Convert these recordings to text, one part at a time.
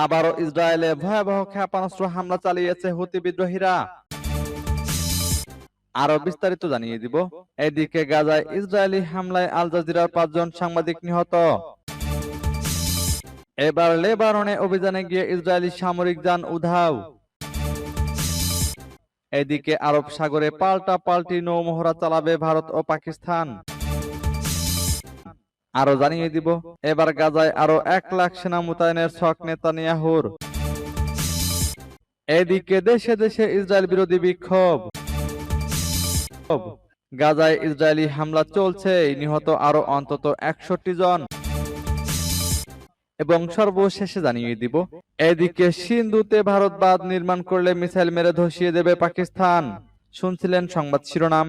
আবারও ইসরায়েলে ভয়াবহ ক্ষেপণাস্ত্র হামলা চালিয়েছে হুতি বিদ্রোহীরা। আরও বিস্তারিত জানিয়ে দিব। এদিকে গাজায় ইসরায়েলি হামলায় আল জাজিরার পাঁচজন সাংবাদিক নিহত। এবার লেবাননে অভিযানে গিয়ে ইসরায়েলি সামরিক যান উধাও। এদিকে আরব সাগরে পাল্টা পাল্টি নৌমহড়া চালাবে ভারত ও পাকিস্তান। আরও জানিয়ে দিব, এবার গাজায় আরও এক লাখ সেনা মোতায়েনের শখ নেতানিয়াহুর। এদিকে দেশে দেশে ইসরায়েল বিরোধী বিক্ষোভ। গাজায় ইসরায়েলি হামলা চলছে, নিহত আরও অন্তত একষট্টি জন। এবং সর্বশেষে জানিয়ে দিব, এদিকে সিন্ধুতে ভারত বাদ নির্মাণ করলে মিসাইল মেরে ধসিয়ে দেবে পাকিস্তান। শুনছিলেন সংবাদ শিরোনাম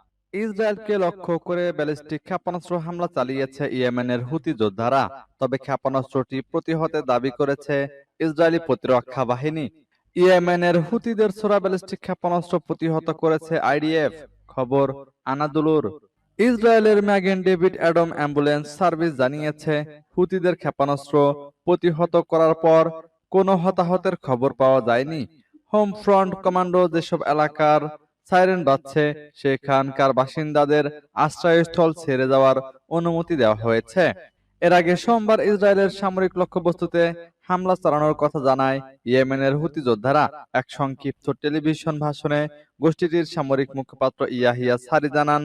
ইসরায়েলকে লক্ষ্য করে ব্যালিস্টিক ক্ষেপণাস্ত্র হামলা চালিয়েছে ইয়েমেনের হুতি যোদ্ধারা। তবে ক্ষেপণাস্ত্রটি প্রতিহতে দাবি করেছে ইসরায়েলি প্রতিরক্ষা বাহিনী। ইয়েমেনের হুতিদের ছোড়া ব্যালিস্টিক ক্ষেপণাস্ত্র প্রতিহত করেছে আইডিএফ। খবর, আনাদুলুর। ইসরায়েলের Magen David Adom ambulance service জানিয়েছে, হুতিদের ক্ষেপণাস্ত্র প্রতিহত করার পর কোনো হতাহতের খবর পাওয়া যায়নি। হোম ফ্রন্ট কমান্ডো যেসব এলাকার সাইরেন বাজছে সেখানকার বাসিন্দাদের আশ্রয়স্থল ছেড়ে যাওয়ার অনুমতি দেওয়া হয়েছে। এর আগে সোমবার ইসরায়েলের সামরিক লক্ষ্যবস্তুতে হামলা চালানোর কথা জানায় ইয়েমেনের হুতি যোদ্ধারা। এক সংক্ষিপ্ত টেলিভিশন ভাষণে গোষ্ঠীটির সামরিক মুখপাত্র ইয়াহিয়া সারি জানান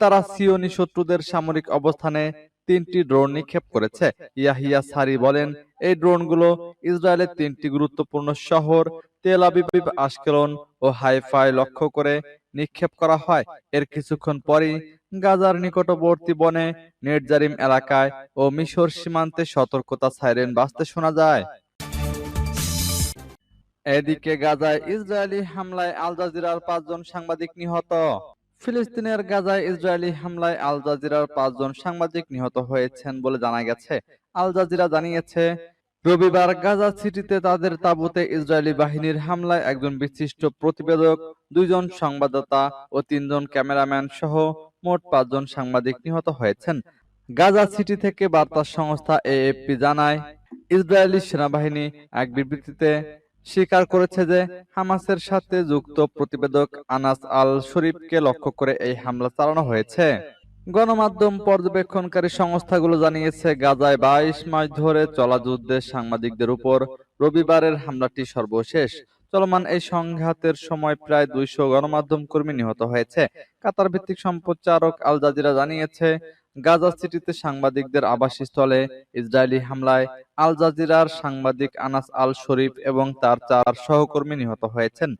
তারা সিওনি শত্রুদের সামরিক অবস্থানে তিনটি ড্রোন নিক্ষেপ করেছে। ইয়াহিয়া সারি বলেন, এই ড্রোনগুলো ইসরায়েলের তিনটি গুরুত্বপূর্ণ শহর, তেল আবিব, আশকেলন ও হাইফাই লক্ষ্য করে নিক্ষেপ করা হয়। এর কিছুক্ষণ পরই গাজার নিকটবর্তী বনে নেটজারিম এলাকায় ও মিশর সীমান্তে সতর্কতা সাইরেন বাজতে শোনা যায়। এদিকে গাজায় ইসরায়েলি হামলায় আল জাজিরার পাঁচজন সাংবাদিক নিহত। ফিলিস্তিনের গাজায় ইসরায়েলি হামলায় আল জাজিরার পাঁচজন সাংবাদিক নিহত হয়েছেন বলে জানা গেছে। আল জাজিরা জানিয়েছে, রবিবার গাজা সিটিতে তাদের তাঁবুতে ইসরায়েলি বাহিনীর হামলায় একজন বিশিষ্ট প্রতিবেদক, দুইজন সংবাদদাতা ও তিনজন ক্যামেরাম্যান সহ মোট পাঁচজন সাংবাদিক নিহত হয়েছেন। গাজা সিটি থেকে বার্তা সংস্থা এএফপি জানায়, ইসরায়েলি সেনাবাহিনী এক বিবৃতিতে স্বীকার করেছে যে হামাসের সাথে যুক্ত প্রতিবেদক আনাস আল শরীফকে লক্ষ্য করে এই হামলা চালানো হয়েছে। গণমাধ্যম পর্যবেক্ষণকারী সংস্থাগুলো জানিয়েছে, গাজায় বাইশ মাস ধরে চলা যুদ্ধে সাংবাদিকদের উপর রবিবারের হামলাটি সর্বশেষ। চলমান এই সংঘাতের সময় প্রায় দুইশো গণমাধ্যম কর্মী নিহত হয়েছে। কাতার ভিত্তিক সম্প্রচারক আল জাজিরা জানিয়েছে গাজা সিটিতে সাংবাদিকদের আবাসস্থলে ইসরায়েলি হামলায় আল জাজিরার সাংবাদিক আনাস আল শরীফ এবং তার চার সহকর্মী নিহত হয়েছেন।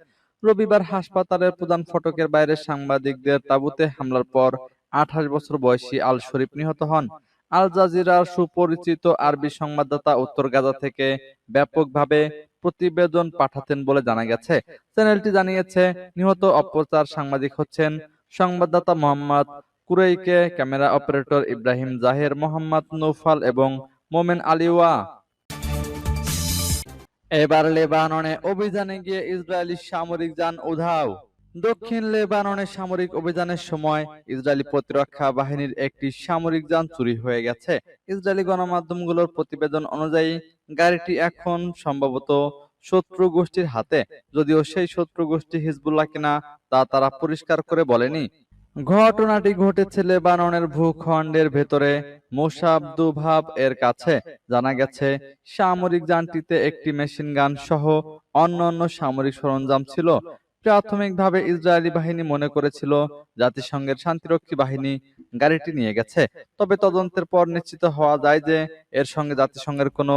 রবিবার হাসপাতালের প্রধান ফটকের বাইরে সাংবাদিকদের তাঁবুতে হামলার পর আঠাশ বছর বয়সী আল শরীফ নিহত হন। আল জাজিরার সুপরিচিত আরবি সংবাদদাতা উত্তর গাজা থেকে ব্যাপকভাবে প্রতিবেদন পাঠাতেন বলে জানা গেছে। চ্যানেলটি জানিয়েছে, নিহত অপপ্রচার সাংবাদিক হচ্ছেন সংবাদদাতা Mohammad Qureike camera operator Ibrahim Zaher, Mohammad Noufal এবং মোমেন আলিওয়া। এবার লেবাননে অভিযানে গিয়ে ইসরায়েলি সামরিক যান উধাও। দক্ষিণ লেবাননে সামরিক অভিযানের সময় ইসরায়েলি প্রতিরক্ষা বাহিনীর একটি সামরিক যান চুরি হয়ে গেছে। ইসরায়েলি গণমাধ্যমগুলোর প্রতিবেদন অনুযায়ী, গাড়িটি এখন সম্ভবত শত্রু গোষ্ঠীর হাতে, যদিও সেই শত্রু গোষ্ঠী হিজবুল্লাহ কিনা তা তারা পরিষ্কার করে বলেনি। ঘটনাটি ঘটেছে লেবাননের ভূখণ্ডের ভেতরে। মোসাবদুভাব এর কাছে। জানা গেছে, সামরিক যানটিতে একটি মেশিন গান সহ অন্যান্য সামরিক সরঞ্জাম ছিল। প্রাথমিকভাবে ইসরায়েলি বাহিনী মনে করেছিল জাতিসংঘের শান্তিরক্ষী বাহিনী গাড়িটি নিয়ে গেছে। তবে তদন্তের পর নিশ্চিত হওয়া যায় যে এর সঙ্গে জাতিসংঘের কোনো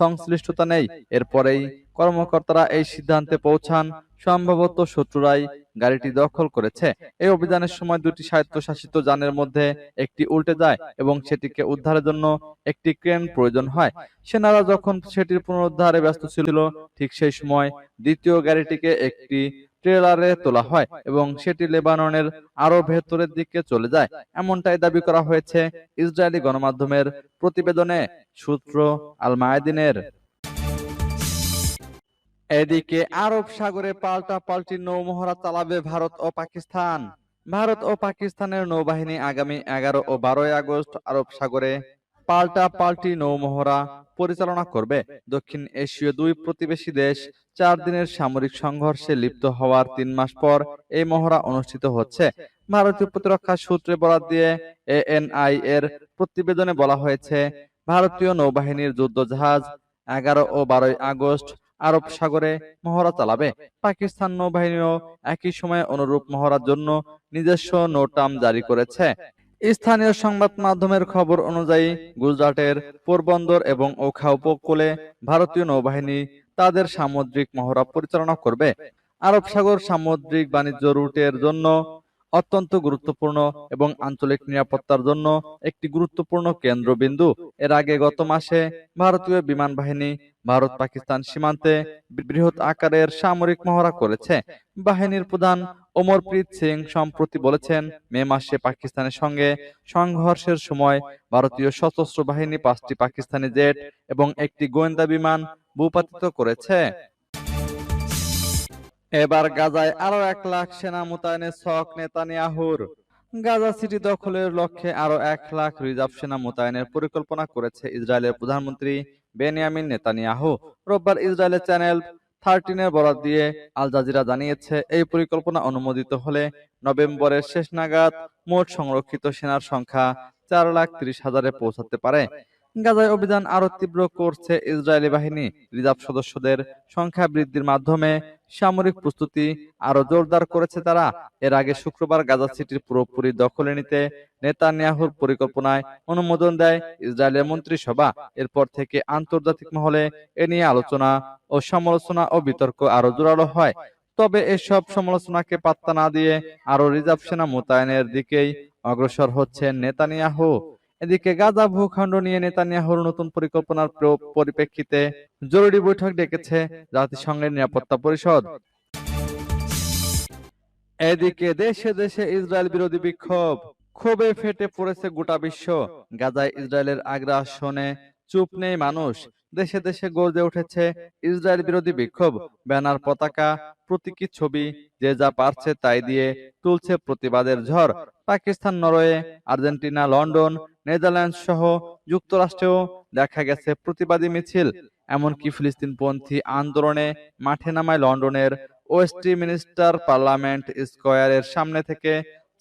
সংশ্লিষ্টতা নেই। এরপরেই কর্মকর্তারা এই সিদ্ধান্তে পৌঁছান। সম্ভবত শত্রুরাই গাড়িটি দখল করেছে। এই অভিযানের সময় দুটি স্বায়ত্তশাসিত যানের মধ্যে একটি উল্টে যায় এবং সেটিকে উদ্ধারের জন্য একটি ক্রেন প্রয়োজন হয়। সেনারা যখন সেটির পুনরুদ্ধারে ব্যস্ত ছিল, ঠিক সেই সময় দ্বিতীয় গাড়িটিকে একটি ট্রেলারে তোলা হয় এবং সেটি লেবাননের আরও ভেতরের দিকে চলে যায়। এমনটাই দাবি করা হয়েছে ইসরায়েলি গণমাধ্যমের প্রতিবেদনে, সূত্র আল মায়াদিনের এদিকে আরব সাগরে পাল্টা পাল্টি নৌমহড়া চালাবে ভারত ও পাকিস্তান। ভারত ও পাকিস্তানের নৌবাহিনী আগামী এগারো ও বারোই আগস্ট আরব সাগরে পাল্টা পাল্টি নৌমহড়া পরিচালনা করবে। দক্ষিণ এশীয় দুই প্রতিবেশী দেশ চার দিনের সামরিক সংঘর্ষে লিপ্ত হওয়ার তিন মাস পর এই মহড়া অনুষ্ঠিত হচ্ছে। ভারতীয় প্রতিরক্ষা সূত্রে বরাত দিয়ে এএনআই এর প্রতিবেদনে বলা হয়েছে, ভারতীয় নৌবাহিনীর যুদ্ধজাহাজ এগারো ও বারোই আগস্ট আরব সাগরে মহড়া চালাবে। পাকিস্তান নৌবাহিনীও একই সময়ে অনুরূপ মহড়ার জন্য নিজস্ব নোটাম জারি করেছে। স্থানীয় সংবাদ মাধ্যমের খবর অনুযায়ী গুজরাটের পোরবন্দর এবং ওখা উপকূলে ভারতীয় নৌবাহিনী তাদের সামুদ্রিক মহড়া পরিচালনা করবে। আরব সাগর সামুদ্রিক বাণিজ্য রুটের জন্য অত্যন্ত গুরুত্বপূর্ণ এবং আঞ্চলিক নিরাপত্তার জন্য একটি গুরুত্বপূর্ণ কেন্দ্রবিন্দু। এর আগে গত মাসে ভারতীয় বিমান বাহিনী ভারত পাকিস্তান সীমান্তে বৃহৎ আকারের সামরিক মহড়া করেছে। বাহিনীর প্রধান ওমরপ্রীত সিং সম্প্রতি বলেছেন, মে মাসে পাকিস্তানের সঙ্গে সংঘর্ষের সময় ভারতীয় সশস্ত্র বাহিনী পাঁচটি পাকিস্তানি জেট এবং একটি গোয়েন্দা বিমান ভূপাতিত করেছে। এবার গাজায় আরও এক লাখ সেনা মোতায়েনের শখ নেতানিয়াহুর। গাজা সিটি দখলের লক্ষ্যে আরও এক লাখ রিজার্ভ সেনা মোতায়েনের পরিকল্পনা করেছে ইসরায়েলের প্রধানমন্ত্রী বেনিয়ামিন নেতানিয়াহু। রোববার ইসরায়েলের চ্যানেল থার্টিনের বরাত দিয়ে আল জাজিরা জানিয়েছে, এই পরিকল্পনা অনুমোদিত হলে নভেম্বরের শেষ নাগাদ মোট সংরক্ষিত সেনার সংখ্যা চার লাখ ত্রিশ হাজারে পৌঁছাতে পারে। গাজায় অভিযান আরও তীব্র করছে ইসরায়েলি বাহিনী। রিজার্ভ সদস্যদের সংখ্যা বৃদ্ধির মাধ্যমে সামরিক প্রস্তুতি আরও জোরদার করেছে তারা। এর আগে শুক্রবার গাজা সিটির পুরোপুরি দখলে নিতে নেতানিয়াহুর পরিকল্পনায় অনুমোদন দেয় ইসরায়েলের মন্ত্রিসভা। এরপর থেকে আন্তর্জাতিক মহলে এ নিয়ে আলোচনা ও সমালোচনা ও বিতর্ক আরও জোরালো হয়। তবে এসব সমালোচনাকে পাত্তা না দিয়ে আরও রিজার্ভ সেনা মোতায়েনের দিকেই অগ্রসর হচ্ছেন নেতানিয়াহু। এদিকে গাজা ভূখণ্ড নিয়ে নেতানিয়াহুর নতুন পরিকল্পনার পরিপ্রেক্ষিতে জরুরি বৈঠক ডেকেছে জাতিসংঘের নিরাপত্তা পরিষদ। এদিকে দেশে দেশে ইসরায়েল বিরোধী বিক্ষোভ। ক্ষোভে ফেটে পড়েছে গোটা বিশ্ব। গাজায় ইসরায়েলের আগ্রাসনে চুপ নেই মানুষ। দেশে দেশে গর্জে উঠেছে ইসরায়েল বিরোধী বিক্ষোভ, ব্যানার পতাকা, প্রতীকী ছবি, যে যা পারছে তাই দিয়ে তুলছে প্রতিবাদের ঝড়। Pakistan, Norway, Argentina, London, Netherlands সহ যুক্তরাষ্ট্রেও দেখা গেছে প্রতিবাদী মিছিল। এমনকি ফিলিস্তিনপন্থী আন্দোলনে মাঠে নামায় লন্ডনের ওয়েস্টমিনিস্টার পার্লামেন্ট স্কয়ারের সামনে থেকে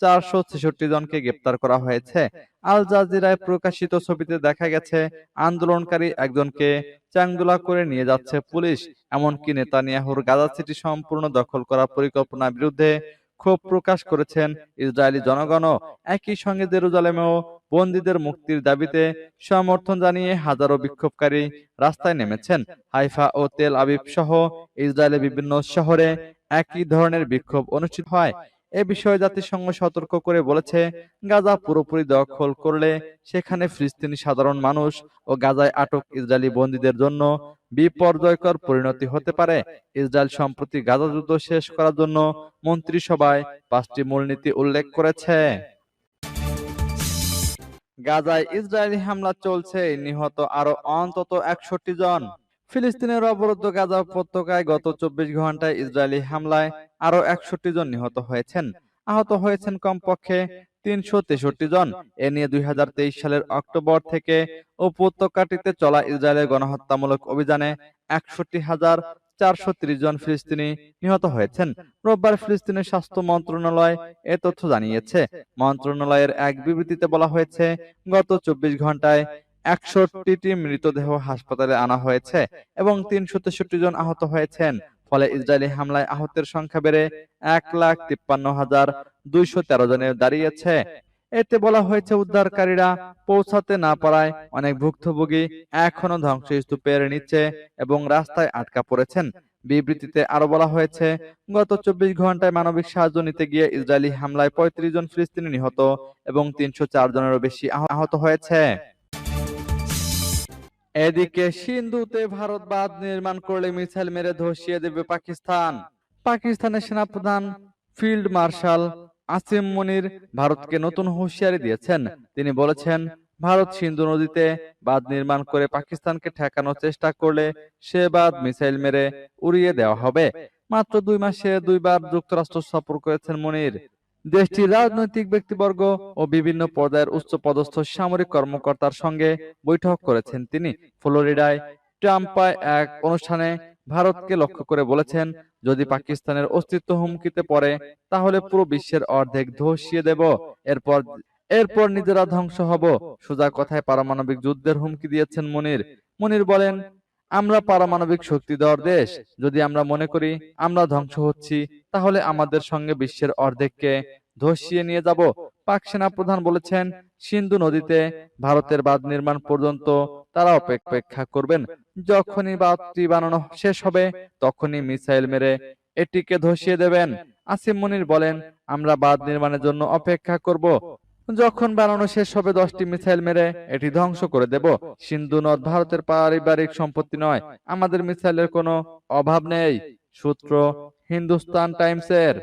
চারশো ছেষট্টি জনকে গ্রেপ্তার করা হয়েছে। আল জাজিরায় প্রকাশিত ছবিতে দেখা গেছে, আন্দোলনকারী একজনকে চাংদোলা করে নিয়ে যাচ্ছে পুলিশ। এমনকি নেতানিয়াহুর গাজা সিটি সম্পূর্ণ দখল করার পরিকল্পনার বিরুদ্ধে ক্ষোভ প্রকাশ করেছেন ইসরায়েলি জনগণও। একই সঙ্গে জেরুজালেমেও বন্দীদের মুক্তির দাবিতে সমর্থন জানিয়ে হাজারো বিক্ষোভকারী রাস্তায় নেমেছেন। হাইফা ও তেল আবিব সহ ইসরায়েলের বিভিন্ন শহরে একই ধরনের বিক্ষোভ অনুষ্ঠিত হয়। এ বিষয়ে জাতিসংঘ সতর্ক করে বলেছে, গাজা পুরোপুরি দখল করলে সেখানে ফিলিস্তিনি সাধারণ মানুষ ও গাজায় আটক ইসরায়েলি বন্দীদের জন্য বিপর্যয়কর পরিণতি হতে পারে। ইসরায়েল সম্প্রতি গাজা যুদ্ধ শেষ করার জন্য মন্ত্রিসভায় পাঁচটি মূলনীতি উল্লেখ করেছে। গাজায় ইসরায়েলি হামলা চলছে, নিহত আরও অন্তত একষট্টি জন। ফিলিস্তিনের অবরুদ্ধ গাজা উপত্যকায় গত চব্বিশ ঘন্টায় ইসরায়েলি হামলায় আরও একষট্টি জন নিহত হয়েছেন। আহত হয়েছেন কমপক্ষে তিনশো তেষট্টি জন। এ নিয়ে দুই হাজার তেইশ সালের অক্টোবর থেকে উপত্যকাটিতে চলা ইসরায়েলের গণহত্যামূলক অভিযানে একষট্টি হাজার চারশো জন ফিলিস্তিনি নিহত হয়েছেন। রোববার ফিলিস্তিনের স্বাস্থ্য মন্ত্রণালয় এ তথ্য জানিয়েছে। মন্ত্রণালয়ের এক বিবৃতিতে বলা হয়েছে, গত চব্বিশ ঘন্টায় একষট্টিটি মৃতদেহ হাসপাতালে আনা হয়েছে এবং তিনশো তেষট্টি জন আহত হয়েছেন। ফলে ইসরায়েলি হামলায় আহতের সংখ্যা বেড়ে এক লাখ তিপ্পান্ন হাজার দুইশো তেরো জনে দাঁড়িয়েছে। এতে বলা হয়েছে উদ্ধারকারীরা পৌঁছাতে না পারায় অনেক ভুক্তভোগী এখনও ধ্বংসস্তূপের নিচে এবং রাস্তায় আটকা পড়েছেন। বিবৃতিতে আরও বলা হয়েছে, গত চব্বিশ ঘন্টায় মানবিক সাহায্য নিতে গিয়ে ইসরায়েলি হামলায় পঁয়ত্রিশ জন ফিলিস্তিনি নিহত এবং তিনশো চার জনেরও বেশি আহত হয়েছে। এদিকে সিন্ধুতে ভারত বাঁধ নির্মাণ করলে মিসাইল মেরে ধসিয়ে দেবে পাকিস্তান। পাকিস্তানের সেনাপ্রধান, ফিল্ড মার্শাল আসিম মনির ভারতকে নতুন হুঁশিয়ারি দিয়েছেন। তিনি বলেছেন, ভারত সিন্ধু নদীতে বাঁধ নির্মাণ করে পাকিস্তানকে ঠেকানোর চেষ্টা করলে সে বাঁধ মিসাইল মেরে উড়িয়ে দেওয়া হবে। মাত্র দুই মাসে দুইবার যুক্তরাষ্ট্র সফর করেছেন মনির। দেশটির রাজনৈতিক ব্যক্তিবর্গ ও বিভিন্ন পর্যায়ের উচ্চপদস্থ সামরিক কর্মকর্তার সঙ্গে বৈঠক করেছেন তিনি। ফ্লোরিডায় ট্রাম্পায় এক অনুষ্ঠানে ভারতকে লক্ষ্য করে বলেছেন, যদি পাকিস্তানের অস্তিত্ব হুমকিতে পড়ে, তাহলে পুরো বিশ্বের অর্ধেক ধসিয়ে দেব। এরপর এরপর নিজেরা ধ্বংস হব। সোজা কথায় পারমাণবিক যুদ্ধের হুমকি দিয়েছেন মনির। মনির বলেন আমরা পারমাণবিক শক্তি দেওয়ার দেশ। যদি আমরা মনে করি আমরা ধ্বংস হচ্ছি, তাহলে আমাদের সঙ্গে বিশ্বের অর্ধেককে ধসিয়ে নিয়ে যাব। পাক সেনা প্রধান বলেছেন, সিন্ধু নদীতে ভারতের বাঁধ নির্মাণ পর্যন্ত তারা অপেক্ষা করবেন। যখনই বাঁধটি বানানো শেষ হবে, তখনই মিসাইল মেরে এটিকে ধসিয়ে দেবেন। আসিম মনির বলেন, আমরা বাঁধ নির্মাণের জন্য অপেক্ষা করব। যখন বানানো শেষ হবে, দশটি মিসাইল মেরে এটি ধ্বংস করে দেব। সিন্ধু নদ ভারতের পারিবারিক সম্পত্তি নয়, আমাদের মিসাইলের কোনো অভাব নেই, সূত্র হিন্দুস্তান টাইমসের।